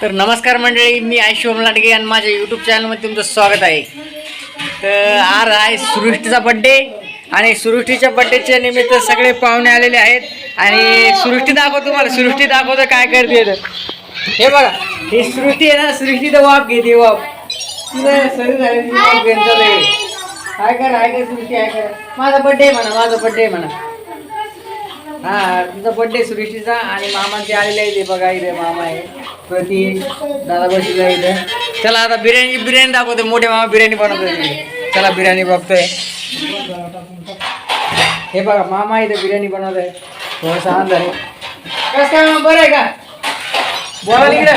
तर नमस्कार मंडळी मी आहे शिवम लांडगे आणि माझ्या यूट्यूब चॅनलमध्ये तुमचं स्वागत आहे. तर आज आहे सृष्टीचा बड्डे आणि सृष्टीच्या बड्डेच्या निमित्त सगळे पाहुणे आलेले आहेत. आणि सृष्टी दाखव तुम्हाला सृष्टी दाखवतो काय करते हे बघा ही सृष्टी आहे ना सृष्टी तर वाप घेते वाप तुला सगळी झाली वाप घेऊन चालू आहे. काय कर काय कर सृष्टी आहे कर. माझा बड्डे म्हणा माझा बड्डे म्हणा. हा तुमचा बड्डे सृष्टीचा आणि मामा ते आलेले आहे ते बघा इथे मामा आहे. प्रतीक दादा आहे इथे. चला आता बिर्याणी बिर्याणी दाखवते. मोठे मामा बिर्याणी बनवतोय. चला बिर्याणी बघतोय. हे बघा मामा इथे बिर्याणी बनवतोय. थोडंसं अंधार आहे. कसं काय मामा? बरं आहे का? बोला इकडे.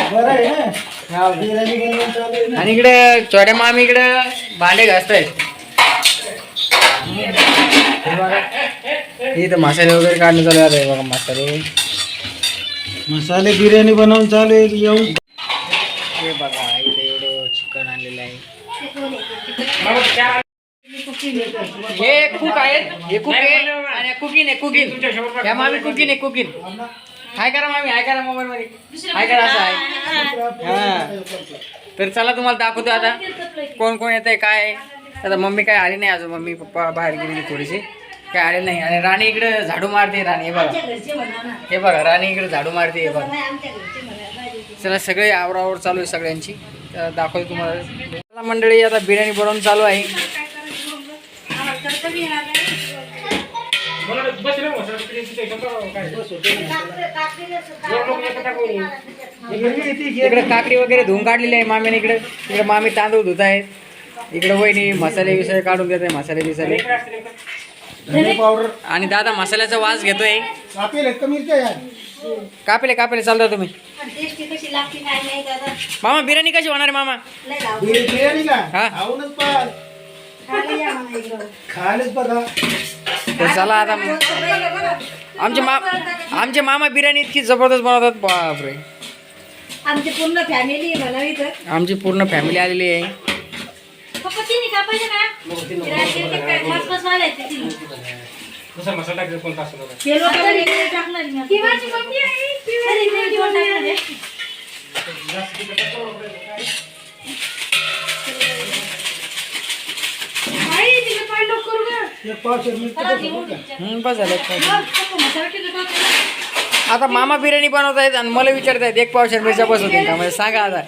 आणि इकडे छोट्या मामी इकडे भांडे घासतायत. बघा. इथं मसाले वगैरे काढणं चालू आहे बघा मसाले. मसाले बिर्याणी बनवून चालू आहे येऊन. हे बघा इथे एवढं चिकन आणलेलं आहे. हे कुक आहेत हे कुक आहे आणि कुकिंग आहे कुकिंग या मामी कुकिंग आहे कुकिंग हाय करा मामी हाय करा मोबाईल मध्ये हाय करा असं आहे. हा. तर चला तुम्हाला दाखवतो आता. कोण कोण येत आहे. काय. आता मम्मी काय आली नाही अजून मम्मी पप्पा बाहेर गेलेली थोडीशी. काय आले नाही आणि राणी इकडे झाडू मारते राणी हे बघा. हे बघा राणी इकडे झाडू मारते हे बघा. चला सगळे आवरावर चालू आहे सगळ्यांची. तर दाखवतो तुम्हाला. मंडळी आता बिर्याणी बनवून चालू आहे. इकडे काकडी वगैरे धुवून काढलेली आहे मामीने इकडे. इकडे मामी तांदूळ धुत आहेत इकडे वहिनी मसाले विषय काढून देत आहे मसाले बिसाले पावडर. आणि दादा मसाल्याचा वास घेतोय. कापेल आहेत का मिरच्या यार? कापेले कापेले. चालता तुम्ही. टेस्टी कशी लागते काय नाही दादा? मामा बिर्याणी कशी होणार आहे मामा? लय लाव बिर- बिर्याणी का हा. खाऊनच पहा. खाली या म्हणा इकडं. खायलाच बघा. तर चला आता आमचे मा आमचे मामा बिर्याणी इतकी जबरदस्त बनवतात. बापरे. आमची पूर्ण फॅमिली म्हणा इथं. आमची पूर्ण फॅमिली आलेली आहे. काय लोकं टाकणार आता. तरी मी इकडे टाकणार आहे. आई, तिकडे पाय लोक करू गं. एक पावशेर मिरची चला, टाकू घेऊन का? जा. हम्म, बस झालं मग, पप्पा मसाला किती टाकला? आता मामा बिर्याणी बनवत आहेत आणि मला विचारत आहेत एक पावशेर मिरच्या बस होतील का म्हणजे सांगा आता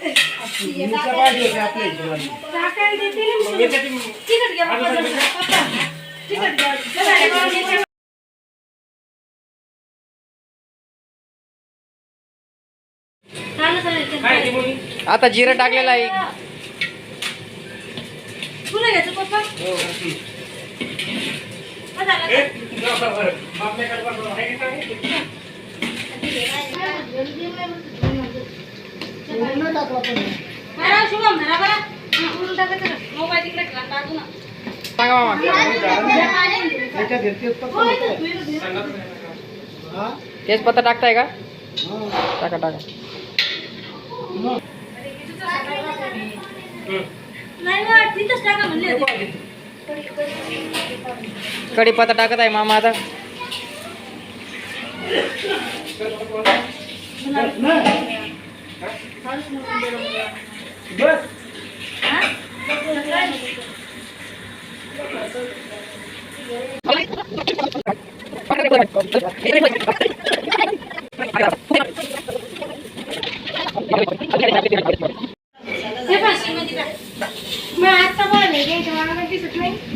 आता जिरं टाकलेलं आहे. तुला घ्यायचं पप्पा? हा, झालं का? पूर्ण टाकला पण बरं, शुभम धरा बरं. हा, उडून टाकायचं का? मोबाईल तिकडे ठेवा, काढू ना. सांगा मामा हा? तेजपत्ता टाकताय का हा. टाका टाका नाही बा, तिथंच टाका म्हणले होते. कढीपत्ता टाकत आहे मामा आता नाही,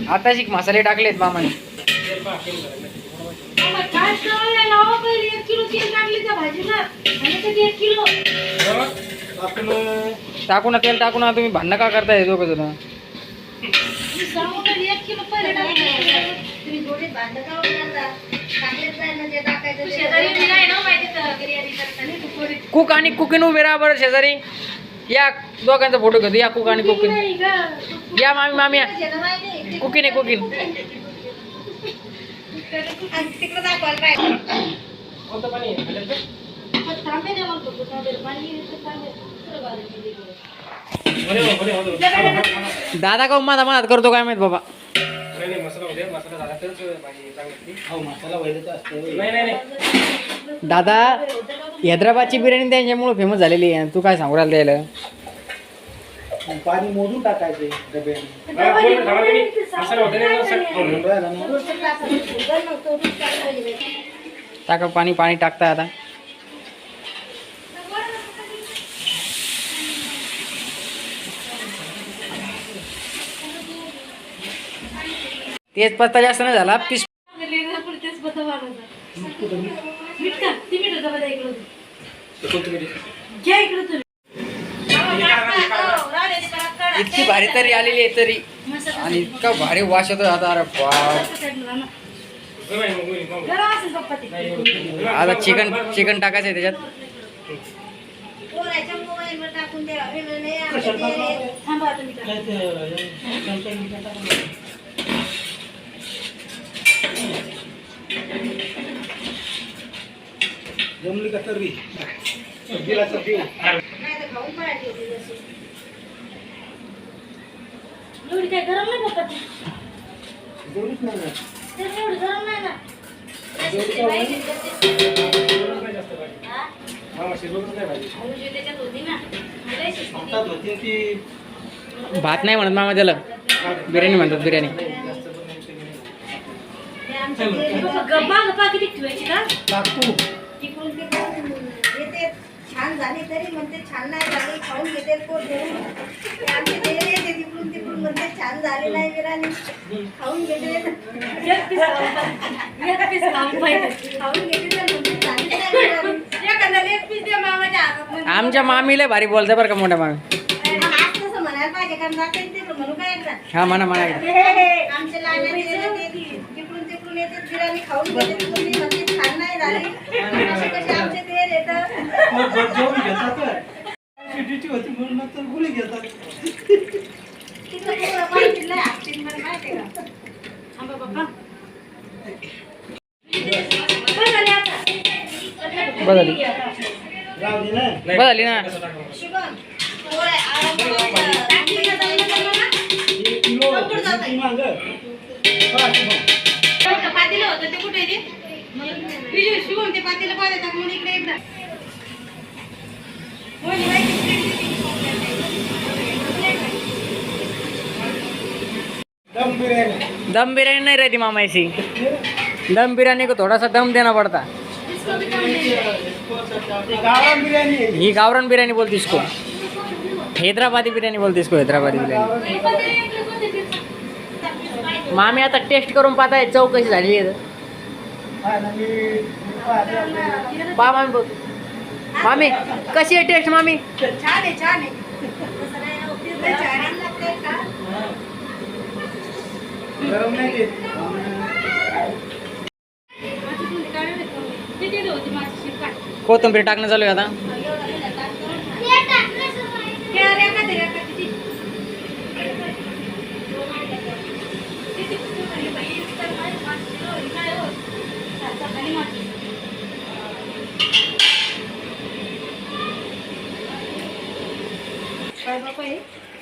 आता शिक मसाले टाकलेत मामाने. टाकू ना तेल टाकू ना. तुम्ही भांडणं का करताय दोघं जण? म्हणजे पोरी- कुक आणि कुकिन उभे राहा बरं शेजारी. या दोघांचा फोटो घेतो. या कुक आणि कुकिन. या मामी मामी. कुकिन आहे कुकिन दाखवायला पाहिजे. पाणी दादा का माझा मनात करतो काय माहीत बाबा दादा हैदराबादची बिर्याणी त्यांच्यामुळे फेमस झालेली आहे तू काय सांगू राहिला द्यायला पाणी मोजून टाकायचे डब्याने. टाका पाणी पाणी टाकता आता. तेच पत्ता जास्त नाही झाला. पीस तेच बघा वाढवलं. मीठ का ती मीठ होतं बघा इकडं घ्या इकडं तुम्ही. इतकी भारी तरी आलेली आहे तरी आणि इतका भारी वास येतो आता अरे बाप. आता चिकन चिकन टाकायचं आहे त्याच्यात. जमली का देऊ एवढी काय गरम नाही जेवढीच ना. एवढी गरम नाही ना? हा? अजून त्याच्यात होती ना. लय शिस्ती. हातात होती ती भात नाही म्हणत मामा त्याला. बिर्याणी म्हणतात बिर्याणी. ते आमच्या ते गप्पा गप्पा किती ठेवायची का? टाकू तिकडून छान झाली तरी म्हणते छान नाही झाली खाऊन घेते पोट भरून. ते आमचे ते येते तिकडून तिकडून म्हणते छान झाली नाही खाऊन घेते. खाऊन घेते म्हणजे. आमच्या मामीला भारी बोलते बरं का मोठ्या मामी. हा म्हणा म्हणा आमचे लहान तिकडून तिकडून येते बिर्याणी खाऊन घेते तुम्ही म्हणते छान नाही झाली असे कसे आमचे ते येतं मग होती म्हणून नंतर गुळी घेतात तिकडं पोरं पाहिजे नाही हापटीन मला माहिती का थांबा बाप्पा. बरं झाले ना बदलली ना शुभम पोरं आराम करायचं. ना? एक किलो होती पातेलं होतं ते कुठे आहे ते? शिवम, ते म्हणून इकडे एकदा. दम बिर्याणी नाही राहती नहीं रहती मामा ऐसी दम बिरयानी को थोड़ा सा दम देना पड़ता. ही गावरान बिर्याणी बोलतीस इसको हैदराबादी बिर्याणी बोलते इसको हैदराबादी बिर्याणी? मामी आता टेस्ट करून पाहताय चव कशी झाली आहे. पहा मामी बोल मामी कशी आहे टेस्ट मामी? छान आहे छान आहे? गरम नाही कोथिंबीर टाकणं चालू आहे आता.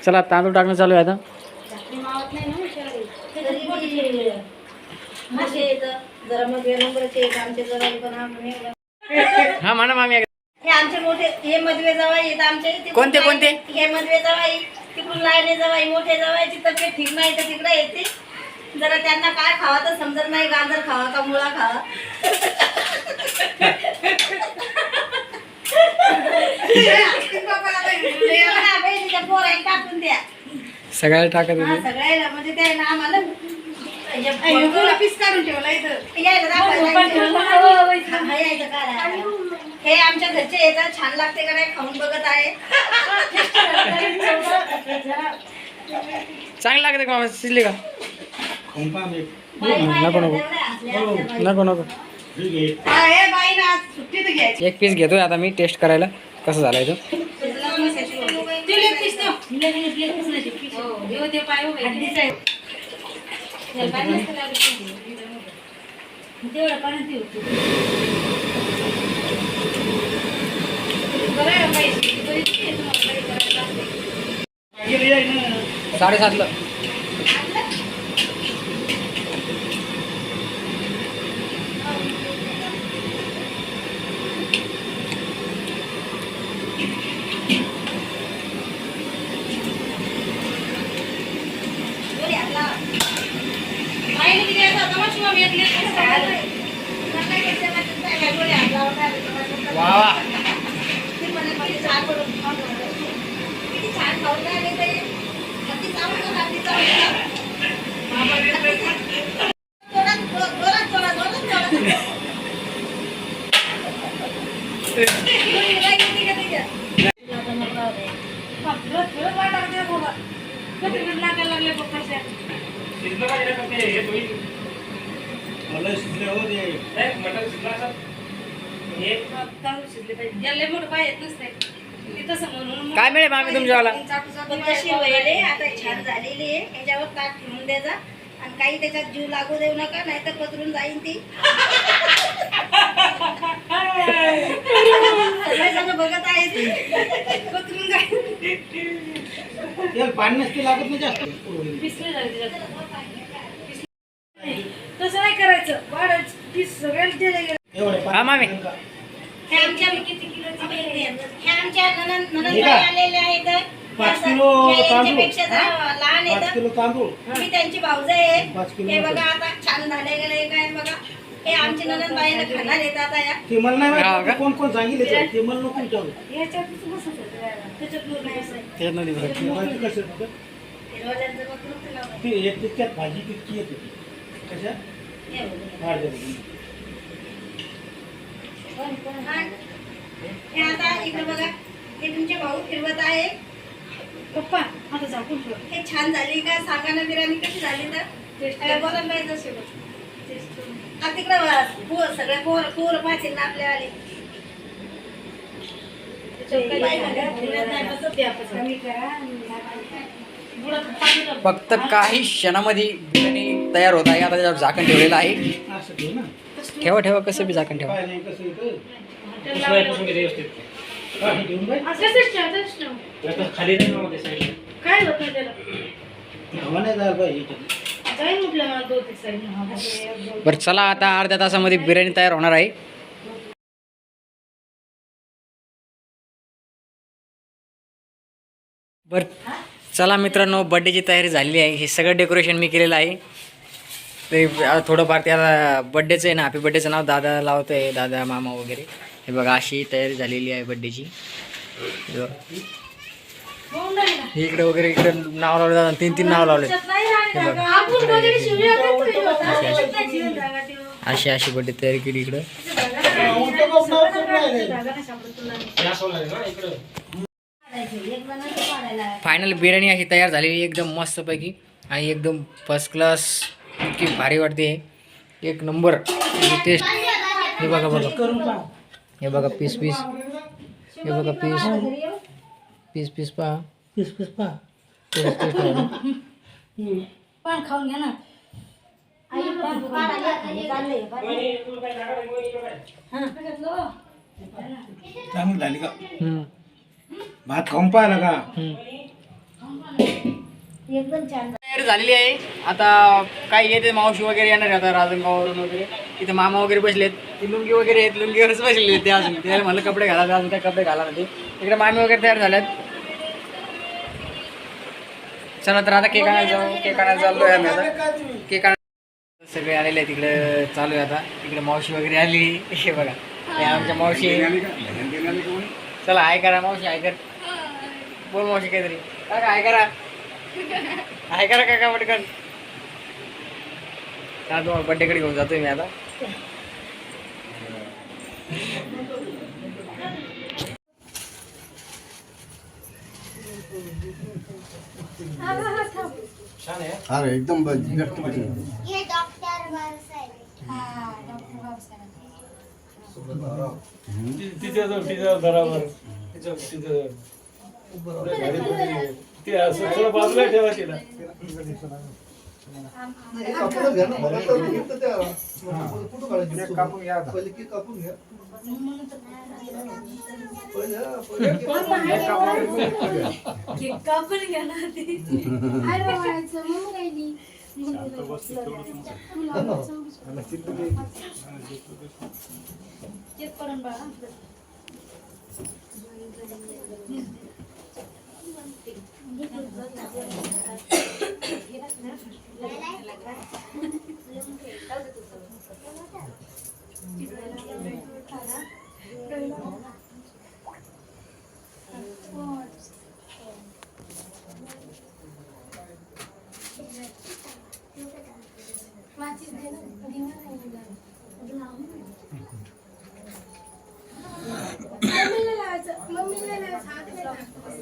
चला तांदूळ टाकणं चालू आहे आता. हे हा म्हणा मामी हे आमचे मोठे हे मधवे जवाई येत आमचे. कोणते, कोणते? हे मधवे जवाई तिकडून लाईने जवाई मोठे जवाईची तब्येत ठीक नाही तर तिकडे येते. जरा त्यांना काय खावा तर समजत नाही गाजर खावा का मुळा खावा हा, बाई, तिच्या पोराला टाकून द्या सगळ्याला टाकत हा, होते. सगळ्याला म्हणजे ते ना आम्हाला पीस काढून ठेवला इथं यायला दाखवायला हा, यायचं काढायला. आमच्या घरचे येतात छान लागते का नाही खाऊन बघत आहे चांगली लागते का मामा? शिजली का. नको नको. नको नको. एक पीस घेतोय आता मी टेस्ट करायला. कसं झालं इथं साडेसातला लेग पीस ठेव. हो, हे ते पाय उभे. त्याला पाय नसतं लागत. तेवढं पाण्यात ठेव. बरं आहे बाई, बरीच आहे तुम्हाला काही करायचं असते. गेली आहे ना. साडेसातला गोळी हात लावा. बाईने किती असं तमाशा उभा येत नाही. चालेल. नका घेतल्या पासून काय काय गोळी हात लावा, काय होतं? वा वा ते म्हणे किती छान करून खाऊन राहिले. किती छान खाऊन राहिले ते. हाती चावून जा, हाती चावून जा. जोरात, जो- जोरात, जोरात, जोरात, जोरात. गोळी काय किती का तिच्या? फिरत फिरत वाट लागते बाबा. कधी कधी लागायला लागले बघ कशा. मला शिजले हो ते तांदूळ शिजले काय मिळेल मामी तुमच्यावाला? आता छान झालेली आहे. याच्यावर ताट ठेवून द्यायचा आणि काही त्याच्यात जीव लागू देऊ नका नाहीतर पसरून जाईन ती. बघत आहे ती पसरून जाईन. तेल पाणी नसते लागत नाही जास्त. तसं नाही करायचं. सगळ्यांना एवढे हा मामी हे आमच्या किती किलोची भेंडी आहे? हे आमच्या ननंद ननंद हे का? आलेले आहेत पाच किलो तांदूळ. लहान पाच किलो तांदूळ मी त्यांची भाऊज आहे पाच किलो हे. बघा आता छान झाले गेले काय बघा हे आमची ननंद बाईला खाणार येतात आता या ते मला नाही हा माहिती? कोण कोण सांगितले ते. ते मला नको विचारू याच्यातच बसत होते जायला. त्याच्यात नूर नाही. ते माहिती कसं. ते एक तितक्यात भाजी तितकी येते कशा हे आता इकडे बघा. हे तुमचे भाऊ फिरवत आहे. पप्पा आता झाकून ठेव. हे छान झाली का? सांगा ना बिर्याणी कशी झाली तर? पाहिजे बघ. टेस्ट करून. आ तिकडे बघा, पोर सगळे पोर पोर पाहतील ना आपल्यावाले. फक्त काही क्षणामध्ये बिर्याणी तयार होत आहे. आता त्याच्यावर झाकण ठेवलेलं आहे. असं ठेव ठेवा कसं बी झाकण ठेवा. बरं चला आता अर्ध्या तासामध्ये बिर्याणी तयार होणार आहे. बरं चला मित्रांनो बड्डेची तयारी झालेली आहे. हे सगळं डेकोरेशन मी केलेलं आहे. ते थोडंफार त्याला बड्डेचं आहे ना हॅपी बड्डेचं नाव दादा लावतो आहे दादा मामा वगैरे. हे बघा अशी तयारी झालेली आहे बड्डेची हे इकडे वगैरे इकडे नाव लावले दादा तीन तीन नाव लावले हे बघा. अशी- अशी. बड्डे तयारी केली इकडं. फायनल बिर्याणी अशी तयार झालेली एकदम मस्तपैकी. आणि एकदम फर्स्ट क्लास इतकी भारी वाटते. एक नंबर. टेस्ट हे बघा बघा. हे बघा पीस पीस हे बघा पीस पीस पीस पहा. पीस पीस पहा. टेस्ट खाऊन घ्या ना. चांगली झाली का? भात खाऊन पाहिला का. एकदम छान झालेली आहे. आता काय येते मावशी वगैरे येणार आहे आता राजनगाववरून वगैरे. इथे मामा वगैरे बसलेत. ती लुंगी वगैरे आहेत लुंगीवरच बसलेले ते अजून. ते म्हणलं कपडे घाला ते अजून काय कपडे घाला नाही इकडे मामी वगैरे तयार झाल्यात. चला तर आता केक आणायला जाऊ केक आणायला चाललोय आम्ही आता. केक आणायला सगळे आलेले आहेत इकडे चालू आहे आता. इकडे मावशी वगैरे आली. हे बघा. हे आमच्या मावशी. चला आय करा मावशी आय कर. बोल मावशी काहीतरी. काय हाय करा. हाय करा काका पटकन? हा तुम्हाला बड्डेकडे घेऊन जातोय मी आता. अरे एकदम हे तिच्याजवळ तिच्याजवळ बरोबर ते असं थोडं बाजूला ठेवा तिला कापून घ्या कापून घ्या कापून घ्या ना ते. चेक करून बघा. मम्मीला लावायचं मम्मीला लावायचं हात नाही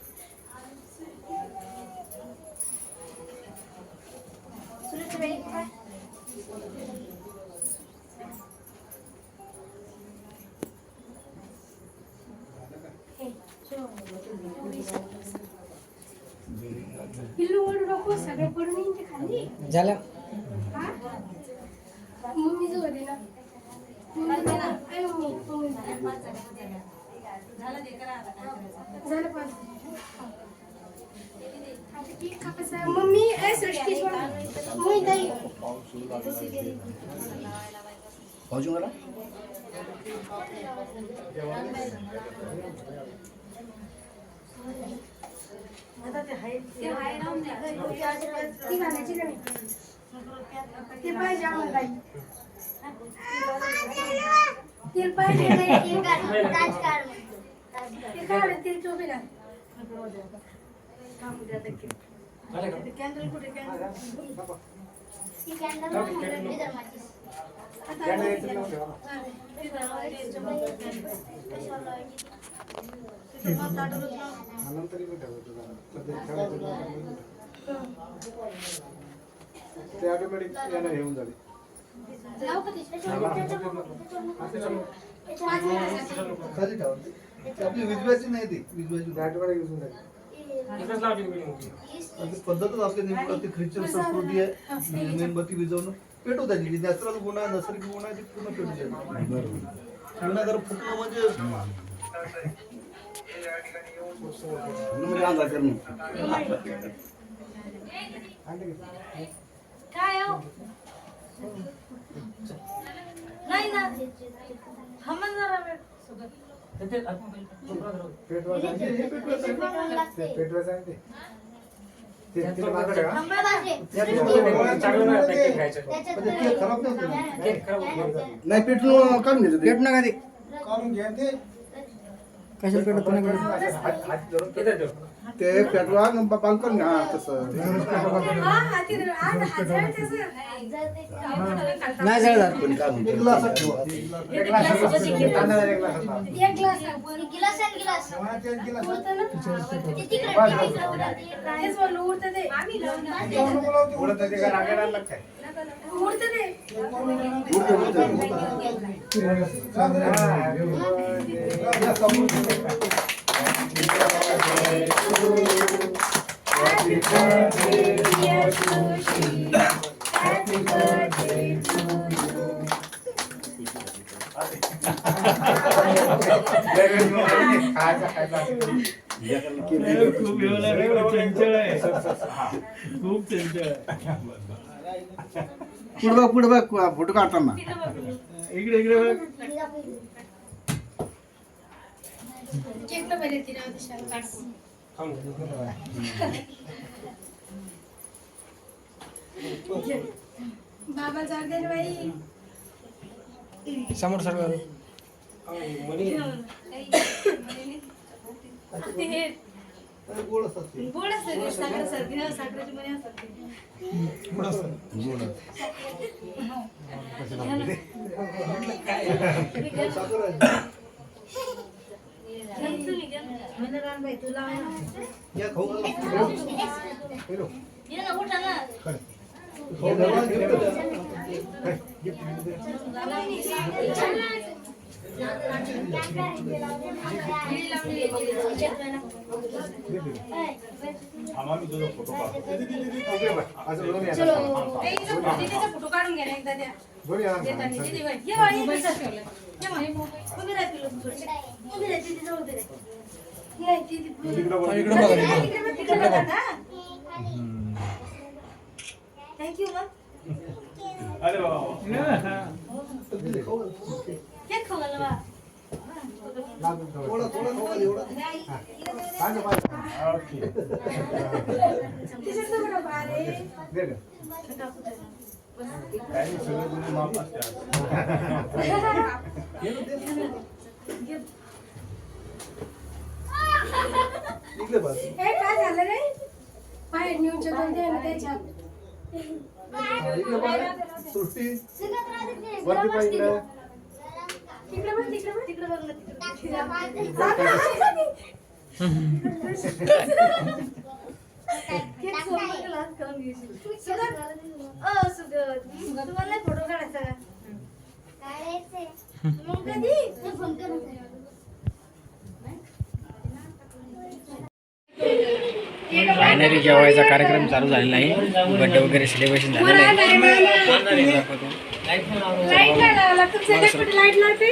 पिल्लू ओढू नको सगळं पडून येईन ते खाली. झालं. हा? मम्मी जो होती ना. मम्मी ना आई मम्मी. मम्मी झालं पाच. आता केक कापायचा मम्मी ए सृष्टी सोड. मम्मी ताई भाऊजी मला ते घालायची का नाही ते पाहिजे आम्हाला ताई तेल पाहिजे नाही ते काढ तेल टोपी घाल कॅन्डल कुठे कॅन्डल ते ते ऑटोमॅटिक याला घेऊन जाते खाली ठेवा ती आपली विजवायची नाही ती. विजवायची ऑटोमॅटिक घेऊन जाते आणि पद्धतच आपली नेमकी ख्रिश्चन संस्कृती आहे मेणबत्ती विजवणं पेटू त्याची जी नॅचरल गुण आहे नैसर्गिक गुण आहे ती पूर्ण पेटू द्यायची पुन्हा जर फुटणं म्हणजे काय हो? नाही ना. थांबा जरा वेळ नाही होत. नाही पेटून काढून घ्यायचं पेट नका ते. काढून घ्या ते. कशाला पेटत नाही हात- हात धरून ते पेटवा न बा- बांध करून घ्या हा, तसं हा. नाही जळणार एक ग्लासात ठेवा. एक ग्लास ते एक गिलास. उरतं ना? तेच म्हणलं, उरतं ते. उडत आहे ते काय रागायला लागलं काय? उरतं ते. उडतं, उडतं, उडतं. हा, ग्लास कापून घ्या. खायचा, बाबा जाग दे ना बाई. समोर हे हा. काय? फोटो काढून घ्या एकदा द्या. दोन्ही हातात देताना. घाला. दीदी बाई, ये बाई, ये बाई, ठेवलं. ये बाई, उभी राहा पिल्लू, थोडीशी. उभी राहा, दीदीजवळ उभी राहा. नाही, दीदी पुढे. इकडं बघा तिकडे बघ, तिकडे बघा. Thank you, मग. बा. थोडं थोडं खाऊ घाला, एवढं. पाहिजे, पाहिजे. दे हे काय झालं रे बाहेर नेऊन दोन द्या ना त्याच्यात सृष्टी वरती पाहिजे तिकडे बघ तिकडे बघ तिकडे बघ ना तिकडे तुम्हाला फोटो काढायचा का मग कधी फायनली जेवायचा कार्यक्रम चालू झालेला आहे बड्डे वगैरे सेलिब्रेशन झालेलं आहे दाखवतो. लाइट लावला तुमच्या कुठे लाइट लावते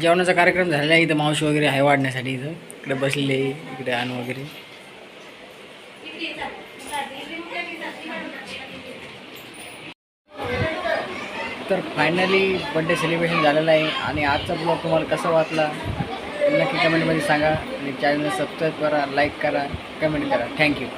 जेवणाचा कार्यक्रम झालेला आहे इथं मावशी वगैरे आहे वाढण्यासाठी इथं. इकडे बसलेले इकडे आण वगैरे. तर फायनली बड्डे सेलिब्रेशन झालेलं आहे आणि आजचा ब्लॉग तुम्हाला कसा वाटला? नक्की कमेंटमध्ये सांगा आणि चॅनल सबस्क्राईब करा लाईक करा कमेंट करा. Thank you